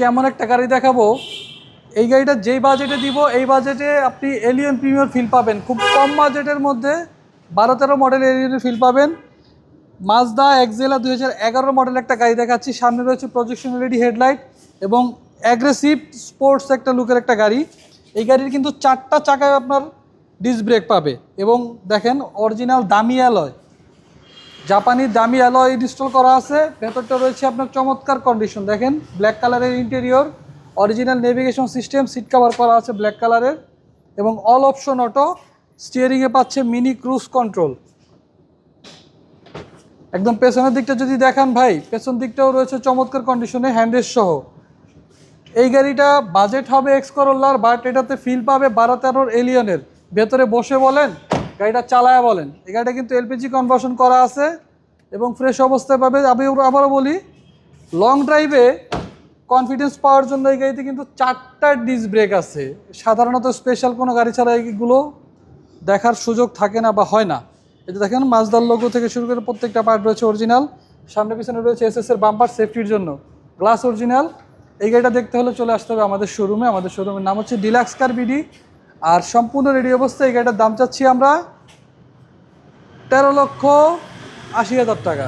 আজকে এমন একটা গাড়ি দেখাবো? এই গাড়িটা যেই বাজেটে দিব, এই বাজেটে আপনি এলিয়ন প্রিমিয়ার ফিল পাবেন। খুব কম বাজেটের মধ্যে বারো তেরো মডেল এলিয়নের ফিল পাবেন। মাজদা এক্সেলা দুই হাজার এগারো মডেল একটা গাড়ি দেখাচ্ছি। সামনে রয়েছে প্রজেকশন রেডি হেডলাইট এবং অ্যাগ্রেসিভ স্পোর্টস একটা লুকের একটা গাড়ি। এই গাড়ির কিন্তু চারটা চাকায় আপনার ডিস্ক ব্রেক পাবে এবং দেখেন অরিজিনাল দামি অ্যালয় জাপানি দামি অ্যালয় ইনস্টল করা আছে। ভেতরটা রয়েছে আপনার চমৎকার কন্ডিশন দেখেন ব্ল্যাক কালারের interior original navigation system seat cover করা আছে ব্ল্যাক কালারের এবং অল অপশন অটো স্টিয়ারিংয়ে পাচ্ছে মিনি ক্রুজ কন্ট্রোল একদম পেছনের দিকটা যদি দেখান ভাই, পেছন দিকটাও রয়েছে চমৎকার কন্ডিশনে হ্যান্ডেস সহ। এই গাড়িটা বাজেট হবে এক্স করোল্লার বাট এটাতে ফিল পাবে বারো তেরোর এলিয়নের ভেতরে বসে বলেন গাড়িটা চালায় বলেন। এই গাড়িটা কিন্তু এলপিজি কনভার্সন করা আছে এবং ফ্রেশ অবস্থায় পাবে। আমি আবারও বলি লং ড্রাইভে কনফিডেন্স পাওয়ার জন্য এই গাড়িতে কিন্তু চারটা ডিস ব্রেক আছে। সাধারণত স্পেশাল কোনো গাড়ি ছাড়া এইগুলো দেখার সুযোগ থাকে না বা হয় না। এই যে দেখেন মাজদার লোগো থেকে শুরু করে প্রত্যেকটা পার্ট রয়েছে অরিজিনাল সামনে পিছনে রয়েছে এস এর বাম্পার সেফটির জন্য। গ্লাস অরিজিনাল এই গাড়িটা দেখতে হলে চলে আসতে হবে আমাদের শোরুমে আমাদের শোরুমের নাম হচ্ছে ডিলাক্স কার বিডি আর সম্পূর্ণ রেডি অবস্থায় এই গাড়িটার দাম চাচ্ছি আমরা তেরো লক্ষ আশি হাজার টাকা।